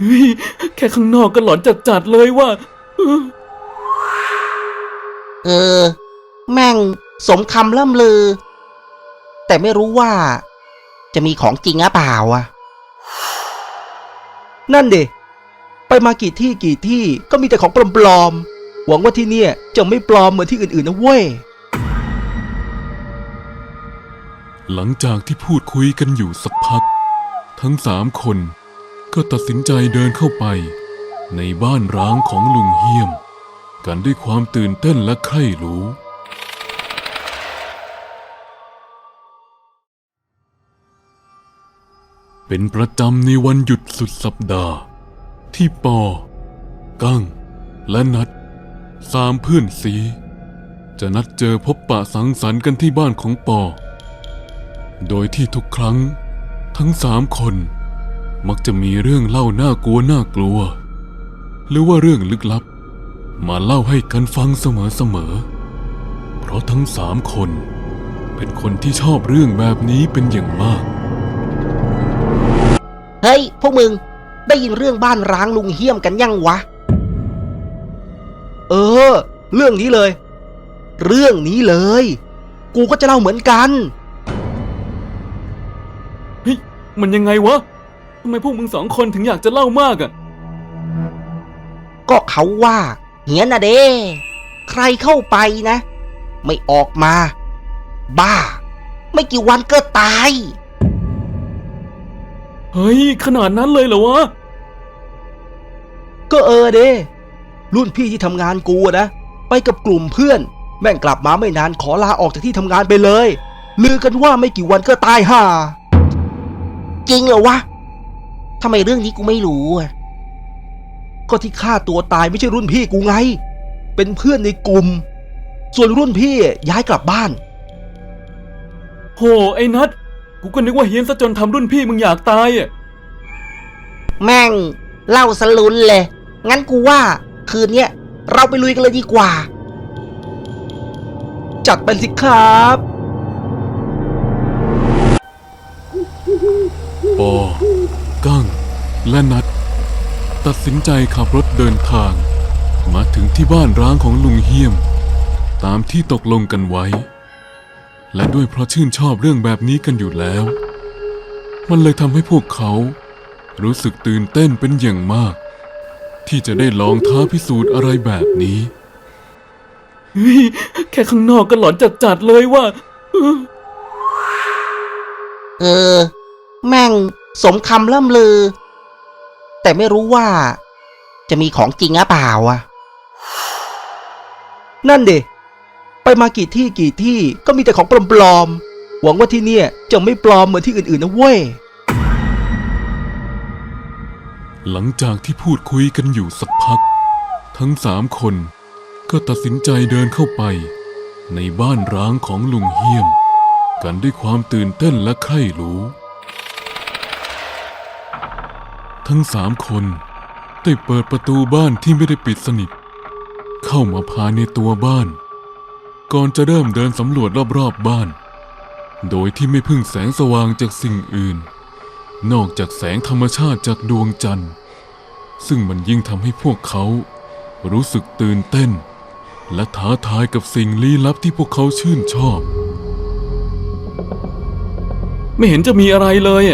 เฮ้ยแค่ข้างนอกก็หลอนจัดๆเลยว่า เออ แม่งสมคำล่ำลือ แต่ไม่รู้ว่า จะมีของจริงหรือเปล่าอะ นั่นเดไปมากี่ที่กี่ที่ก็มีแต่ของปลอมๆ หวังว่าที่เนี่ยจะไม่ปลอมเหมือนที่อื่นๆนะเว้ย หลังจากที่พูดคุยกันอยู่สักพัก ทั้งสามคน ก็ตัดสินใจเดินเข้าไป ในบ้านร้างของลุงเฮียม กันด้วยความตื่นเต้นและใคร่รู้ เป็นประจำในวันหยุดสุดสัปดาห์ ที่ปอ กั้ง และนัดสามเพื่อนสี จะนัดเจอพบปะสังสรรค์กันที่บ้านของปอ โดยที่ทุกครั้ง ทั้งสามคน มักจะมีเรื่องเล่าน่ากลัวน่ากลัว หรือว่าเรื่องลึกลับ มาเล่าให้กันฟังเสมอๆ เพราะทั้งสามคน เป็นคนที่ชอบเรื่องแบบนี้เป็นอย่างมาก เฮ้ย พวกมึง ได้ยินเรื่องบ้านร้างลุงเฮี้ยมกันยังวะ เออ เรื่องนี้เลย เรื่องนี้เลย กูก็จะเล่าเหมือนกันเฮ้ยมันยังไงวะ ทำไมพวกมึงสองคนถึงอยากจะเล่ามากอะก็เขาว่า เหียนนะเด้ ใครเข้าไปนะ ไม่ออกมา บ้า ไม่กี่วันก็ตาย เฮ้ย ขนาดนั้นเลยเหรอวะ ก็เออเด้ รุ่นพี่ที่ทำงานกูอะนะ ไปกับกลุ่มเพื่อน แม่งกลับมาไม่นานขอลาออกจากที่ทำงานไปเลย ลือกันว่าไม่กี่วันก็ตายห่า จริงเหรอวะ ทำไมเรื่องนี้กูไม่รู้อะก็ที่ฆ่าตัวตายไม่ใช่รุ่นพี่กูไง เป็นเพื่อนในกลุ่ม ส่วนรุ่นพี่ย้ายกลับบ้าน โหไอ้นัทกูก็นึกว่าเฮี้ยนซะจนทำรุ่นพี่มึงอยากตายอะแม่งเล่าสลุนเลย งั้นกูว่า คืนเนี้ยเราไปลุยกันเลยดีกว่า จัดไปสิครับ ปอกั้ง และนัด ตัดสินใจขับรถเดินทาง มาถึงที่บ้านร้างของลุงเฮียม ตามที่ตกลงกันไว้ และด้วยเพราะชื่นชอบเรื่องแบบนี้กันอยู่แล้ว มันเลยทำให้พวกเขา รู้สึกตื่นเต้นเป็นอย่างมาก ที่จะได้ลองท้าพิสูจน์อะไรแบบนี้เฮ้ยแค่ข้างนอกก็หลอนจัดๆเลยว่า เออ แม่งสมคำล่ำลือ แต่ไม่รู้ว่า จะมีของจริงหรือเปล่าอะ นั่นเดไปมากี่ที่กี่ที่ก็มีแต่ของปลอมๆ หวังว่าที่เนี่ยจะไม่ปลอมเหมือนที่อื่นๆนะเว้ย หลังจากที่พูดคุยกันอยู่สักพัก ทั้งสามคนก็ตัดสินใจเดินเข้าไป ในบ้านร้างของลุงเฮียม กันด้วยความตื่นเต้นและใคร่รู้ ทั้งสามคนได้เปิดประตูบ้านที่ไม่ได้ปิดสนิท เข้ามาภายในตัวบ้าน ก่อนจะเริ่มเดินสำรวจรอบๆบ้าน โดยที่ไม่พึ่งแสงสว่างจากสิ่งอื่น นอกจากแสงธรรมชาติจากดวงจันทร์ ซึ่งมันยิ่งทำให้พวกเขารู้สึกตื่นเต้น และท้าทายกับสิ่งลี้ลับที่พวกเขาชื่นชอบ ไม่เห็นจะมีอะไรเลย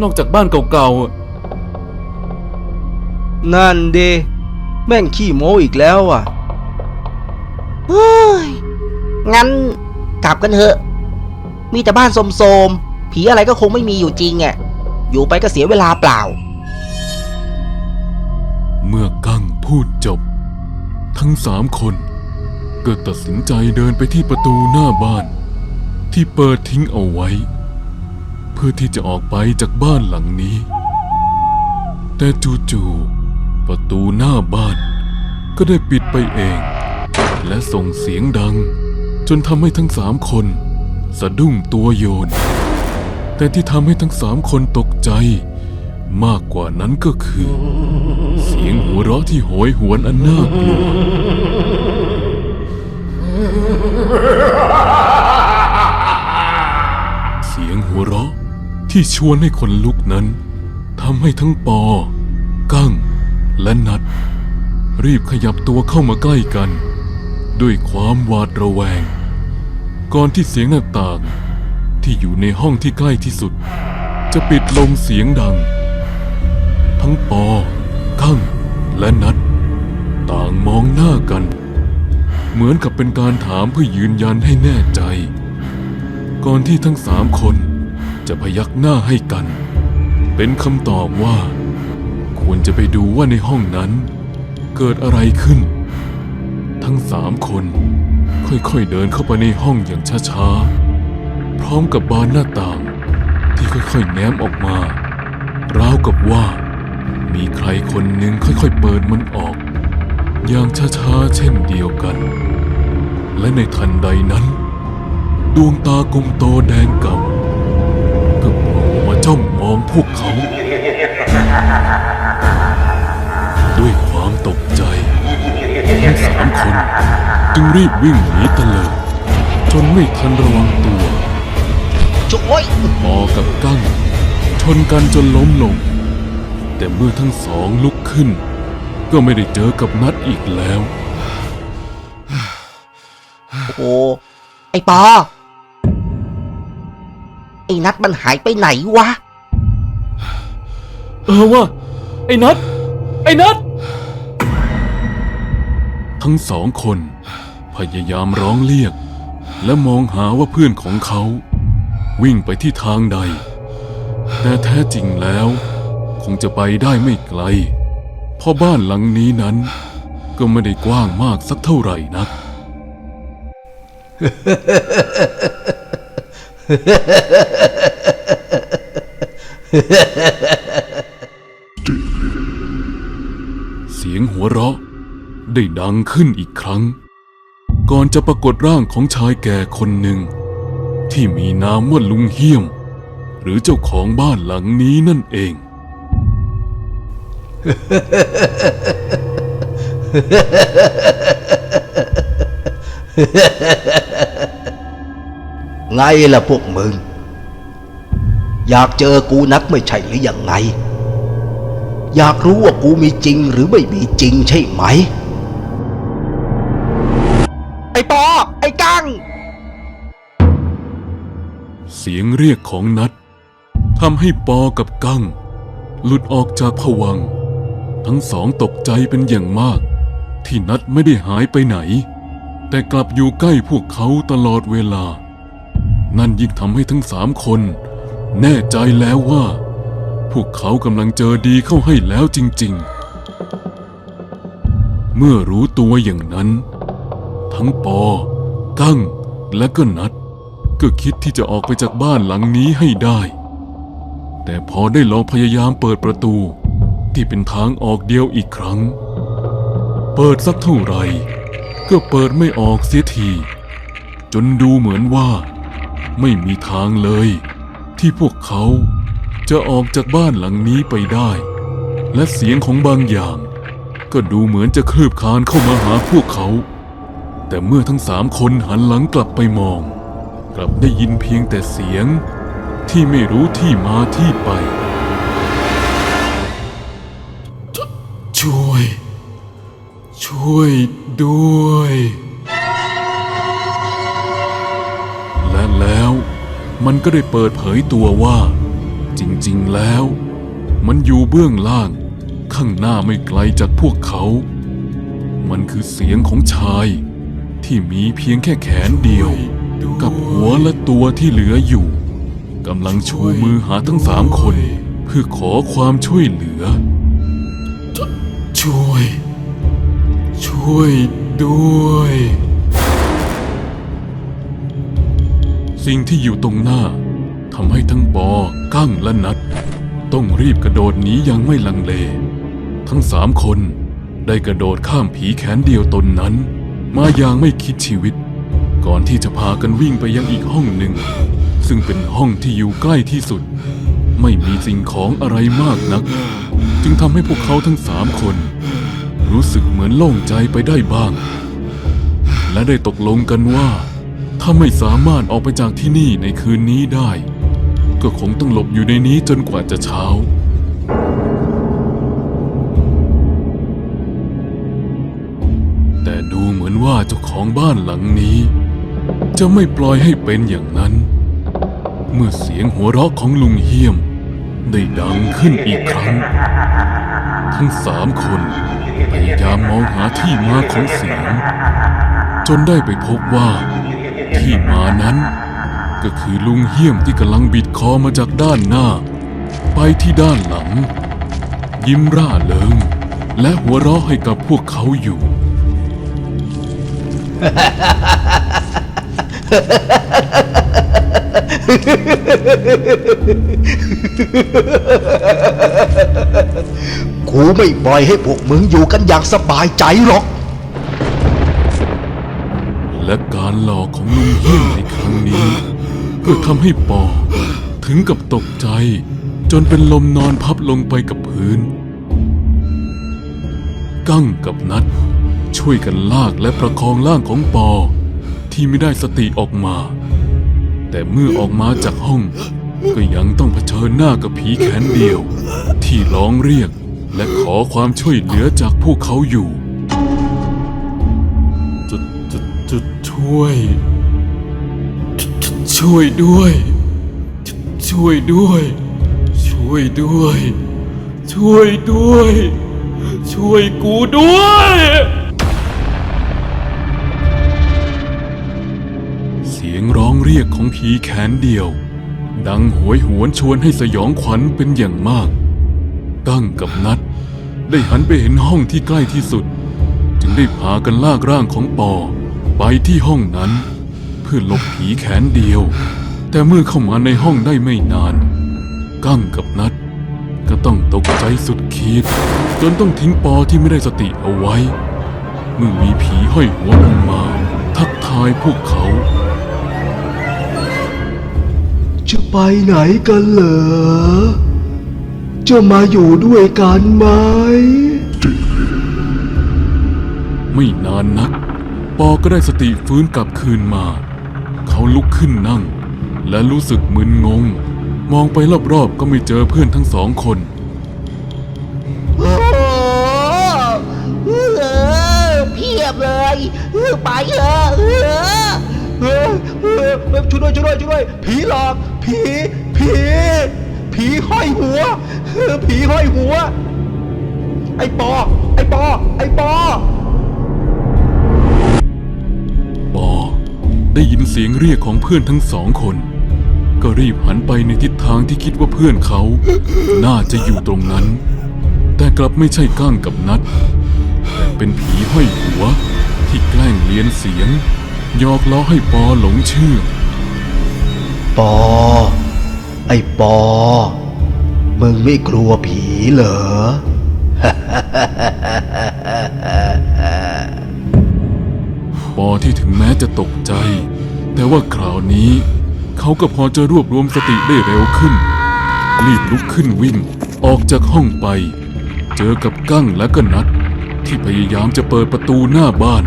นอกจากบ้านเก่าๆ นั่นเด แม่งขี้โม้อีกแล้วอะเฮ้ยงั้นกลับกันเถอะ มีแต่บ้านโสมๆผีอะไรก็คงไม่มีอยู่จริงอะอยู่ไปก็เสียเวลาเปล่า เมื่อกั้งพูดจบ ทั้งสามคนก็ตัดสินใจเดินไปที่ประตูหน้าบ้าน ที่เปิดทิ้งเอาไว้ เพื่อที่จะออกไปจากบ้านหลังนี้ แต่จู่ๆ ประตูหน้าบ้าน ก็ได้ปิดไปเอง และส่งเสียงดัง จนทำให้ทั้งสามคน สะดุ้งตัวโยน แต่ที่ทำให้ทั้งสามคนตกใจ มากกว่านั้นก็คือ เสียงหัวเราะที่โหยหวนอันน่ากลัวเสียงหัวเราะที่ชวนให้คนลุกนั้นทำให้ทั้งปอกั้ง และนัด รีบขยับตัวเข้ามาใกล้กัน ด้วยความหวาดระแวง ก่อนที่เสียงหน้าต่าง ที่อยู่ในห้องที่ใกล้ที่สุด จะปิดลงเสียงดัง ทั้งปอกั้งและนัด ต่างมองหน้ากัน เหมือนกับเป็นการถามเพื่อยืนยันให้แน่ใจ ก่อนที่ทั้งสามคนจะพยักหน้าให้กัน เป็นคำตอบว่า ควรจะไปดูว่าในห้องนั้น เกิดอะไรขึ้น ทั้งสามคนค่อยๆเดินเข้าไปในห้องอย่างช้าๆ พร้อมกับบานหน้าต่าง ที่ค่อยๆแง้มออกมาราวกับว่า มีใครคนหนึ่งค่อยๆเปิดมันออก อย่างช้าๆเช่นเดียวกัน และในทันใดนั้น ดวงตากลมโตแดงกำก็โผล่มาจ้องมองพวกเขา กใจทั้งสามคนจึงรีบวิ่งหนีตะเลิดจนไม่ทันระวังตัวช่วยปอกับกั้งชนกันจนล้มลง แต่เมื่อทั้งสองลุกขึ้น ก็ไม่ได้เจอกับนัดอีกแล้ว โอ้ไอ้ปอ ไอ้นัดมันหายไปไหนวะ เออว่าไอ้นัทไอ้นัท ทั้งสองคน พยายามร้องเรียก และมองหาว่าเพื่อนของเขา วิ่งไปที่ทางใด แต่แท้จริงแล้ว คงจะไปได้ไม่ไกล เพราะบ้านหลังนี้นั้น ก็ไม่ได้กว้างมากสักเท่าไหร่นักเสียงหัวเราะ ได้ดังขึ้นอีกครั้ง ก่อนจะปรากฏร่างของชายแก่คนหนึ่ง ที่มีนามว่าลุงเฮี้ยม หรือเจ้าของบ้านหลังนี้นั่นเอง ไงล่ะพวกมึง อยากเจอกูนักไม่ใช่หรือยังไง อยากรู้ว่ากูมีจริงหรือไม่มีจริงใช่ไหม ไอ้ปอ ไอ้กัง เสียงเรียกของนัดทำให้ปอกับกั้งหลุดออกจากผวัง ทั้งสองตกใจเป็นอย่างมาก ที่นัดไม่ได้หายไปไหน แต่กลับอยู่ใกล้พวกเขาตลอดเวลา นั่นยิ่งทำให้ทั้งสามคน แน่ใจแล้วว่า พวกเขากำลังเจอดีเข้าให้แล้วจริง ๆ เมื่อรู้ตัวอย่างนั้น ทั้งปอ กั้งและก็นัด ก็คิดที่จะออกไปจากบ้านหลังนี้ให้ได้ แต่พอได้ลองพยายามเปิดประตู ที่เป็นทางออกเดียวอีกครั้ง เปิดสักเท่าไหร่ ก็เปิดไม่ออกเสียทีจนดูเหมือนว่า ไม่มีทางเลย ที่พวกเขาจะออกจากบ้านหลังนี้ไปได้ และเสียงของบางอย่าง ก็ดูเหมือนจะคืบคานเข้ามาหาพวกเขา แต่เมื่อทั้งสามคนหันหลังกลับไปมอง กลับได้ยินเพียงแต่เสียงที่ไม่รู้ที่มาที่ไป ช่วย ช่วยด้วย และแล้วมันก็ได้เปิดเผยตัวว่า จริงๆแล้ว มันอยู่เบื้องล่าง ข้างหน้าไม่ไกลจากพวกเขา มันคือเสียงของชาย ที่มีเพียงแค่แขนเดียว กับหัวและตัวที่เหลืออยู่กำลังชูมือหาทั้งสามคน เพื่อขอความช่วยเหลือ ช่วย ช่วยด้วย สิ่งที่อยู่ตรงหน้าทำให้ทั้งปอกั้งและนัด ต้องรีบกระโดดหนีอย่างไม่ลังเล ทั้งสามคนได้กระโดดข้ามผีแขนเดียวตนนั้น มาอย่างไม่คิดชีวิต ก่อนที่จะพากันวิ่งไปยังอีกห้องหนึ่ง ซึ่งเป็นห้องที่อยู่ใกล้ที่สุด ไม่มีสิ่งของอะไรมากนัก จึงทำให้พวกเขาทั้งสามคน รู้สึกเหมือนโล่งใจไปได้บ้าง และได้ตกลงกันว่า ถ้าไม่สามารถออกไปจากที่นี่ในคืนนี้ได้ ก็คงต้องหลบอยู่ในนี้จนกว่าจะเช้า ของบ้านหลังนี้ จะไม่ปล่อยให้เป็นอย่างนั้น เมื่อเสียงหัวเราะของลุงเฮียม ได้ดังขึ้นอีกครั้ง ทั้งสามคนพยายามมองหาที่มาของเสียง จนได้ไปพบว่า ที่มานั้น ก็คือลุงเฮียมที่กำลังบิดคอมาจากด้านหน้า ไปที่ด้านหลัง ยิ้มร่าเริงและหัวเราะให้กับพวกเขาอยู่ กูไม่ปล่อยให้พวกมึงอยู่กันอย่างสบายใจหรอก และการหลอกของลุงเฮี้ยมในครั้งนี้ก็ทำให้ปอถึงกับตกใจ จนเป็นลมนอนพับลงไปกับพื้น กั้งกับนัด ช่วยกันลากและประคองร่างของปอ ที่ไม่ได้สติออกมา แต่เมื่อออกมาจากห้อง ก็ยังต้องเผชิญหน้ากับผีแขนเดียว ที่ร้องเรียกและขอความช่วยเหลือจากพวกเขาอยู่จะจะจะช่วย ช่วยด้วย ช่วยด้วย ช่วยด้วย ช่วยด้วย ช่วยกูด้วย เรียกของผีแขนเดียว ดังหวยหวนชวนให้สยองขวัญเป็นอย่างมาก ตั้งกับนัด ได้หันไปเห็นห้องที่ใกล้ที่สุด จึงได้พากันลากร่างของปอ ไปที่ห้องนั้น เพื่อหลบผีแขนเดียว แต่เมื่อเข้ามาในห้องได้ไม่นาน กั้งกับนัด ก็ต้องตกใจสุดขีด จนต้องทิ้งปอที่ไม่ได้สติเอาไว้ เมื่อมีผีห้อยหัวลงมา ทักทายพวกเขา จะไปไหนกันเหรอ จะมาอยู่ด้วยกันไหม ไม่นานนัก ปอก็ได้สติฟื้นกลับคืนมา เขาลุกขึ้นนั่ง และรู้สึกมึนงง มองไปรอบๆก็ไม่เจอเพื่อนทั้งสองคนโอ้โหเออเพียบเลยเออไปเถอะ เออเฮ้ยเฮ้ยเฮ้ยช่วยด้วยช่วยด้วยช่วยด้วย ผีหลอก ผี ผี ผีห้อยหัวเฮ้ยผีห้อยหัว ไอ้ปอ ไอ้ปอ ไอ้ปอ ปอได้ยินเสียงเรียกของเพื่อนทั้งสองคน ก็รีบหันไปในทิศทางที่คิดว่าเพื่อนเขา น่าจะอยู่ตรงนั้น แต่กลับไม่ใช่ก้างกับนัด แต่เป็นผีห้อยหัว ที่แกล้งเลียนเสียง หยอกล้อให้ปอหลงเชื่อ ปอ ไอ้ปอ มึงไม่กลัวผีเหรอ ปอที่ถึงแม้จะตกใจ แต่ว่าคราวนี้ เขาก็พอจะรวบรวมสติได้เร็วขึ้น รีบลุกขึ้นวิ่งออกจากห้องไป เจอกับกั้งและก็นัด ที่พยายามจะเปิดประตูหน้าบ้าน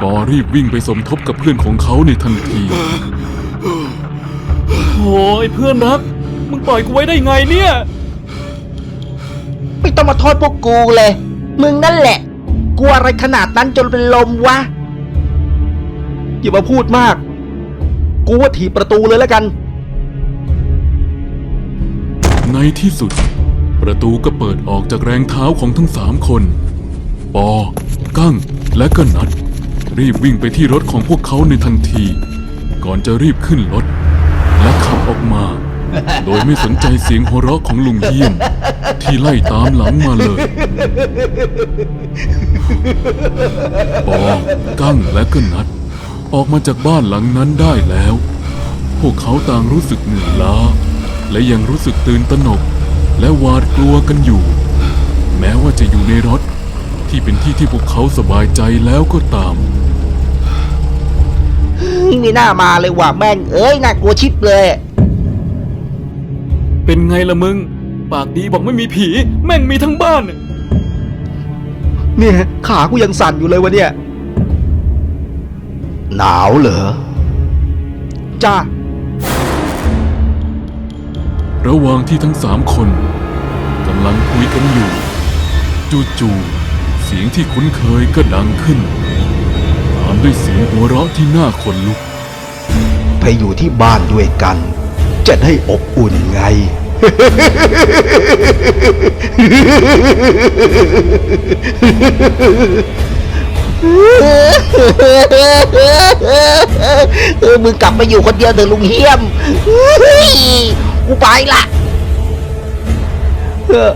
ปอรีบวิ่งไปสมทบกับเพื่อนของเขาในทันที โอ้ยเพื่อนรัก มึงปล่อยกูไว้ได้ไงเนี่ย ไม่ต้องมาโทษพวกกูเลย มึงนั่นแหละ กลัวอะไรขนาดนั้นจนเป็นลมวะ อย่ามาพูดมาก กูว่าถีบประตูเลยแล้วกัน ในที่สุด ประตูก็เปิดออกจากแรงเท้าของทั้งสามคน ปอ กั้ง และก็นัด รีบวิ่งไปที่รถของพวกเขาในทันที ก่อนจะรีบขึ้นรถ และขับออกมา โดยไม่สนใจเสียงหัวเราะของลุงเยี่ยม ที่ไล่ตามหลังมาเลยปอกั้งและก็นัด ออกมาจากบ้านหลังนั้นได้แล้ว พวกเขาต่างรู้สึกเหนื่อยล้า และยังรู้สึกตื่นตระหนก และหวาดกลัวกันอยู่ แม้ว่าจะอยู่ในรถที่เป็นที่ที่พวกเขาสบายใจแล้วก็ตาม ไม่น่ามาเลยว่ะแม่งเอ้ยน่ากลัวชิบเลย เป็นไงล่ะมึง ปากดีบอกไม่มีผี แม่งมีทั้งบ้าน เนี่ยขากูยังสั่นอยู่เลยวะเนี่ย หนาวเหรอจ้าระหว่างที่ทั้งสามคนกำลังคุยกันอยู่ จู่ๆเสียงที่คุ้นเคยก็ดังขึ้นตาม ด้วยเสียงหัวเราะที่น่าขนลุก ไปอยู่ที่บ้านด้วยกัน จะได้อบอุ่นไง เออมึงกลับมาอยู่คนเดียวเถอะลุงเฮียมเฮ้ยกูไปละเออ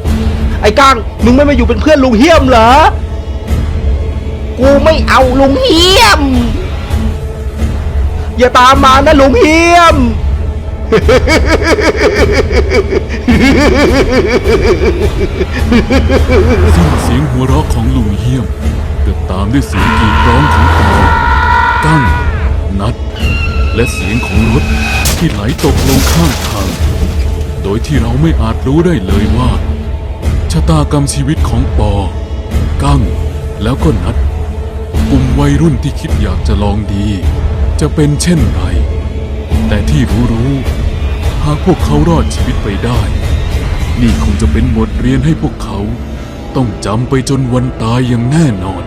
ไอ้ก้างมึงไม่มาอยู่เป็นเพื่อนลุงเฮียมเหรอ กูไม่เอาลุงเฮียม อย่าตามมานะลุงเฮียมสิ้นเสียงหัวเราะของลุงเยี่ยมก็ตามด้วยเสียงกรีดร้องของปอกั้ง นัด และเสียงของรถที่ไหลตกลงข้างทาง โดยที่เราไม่อาจรู้ได้เลยว่า ชะตากรรมชีวิตของปอ กั้ง แล้วก็นัด กลุ่มวัยรุ่นที่คิดอยากจะลองดี จะเป็นเช่นไร แต่ที่รู้รู้หากพวกเขารอดชีวิตไปได้ นี่คงจะเป็นบทเรียนให้พวกเขา ต้องจำไปจนวันตายอย่างแน่นอน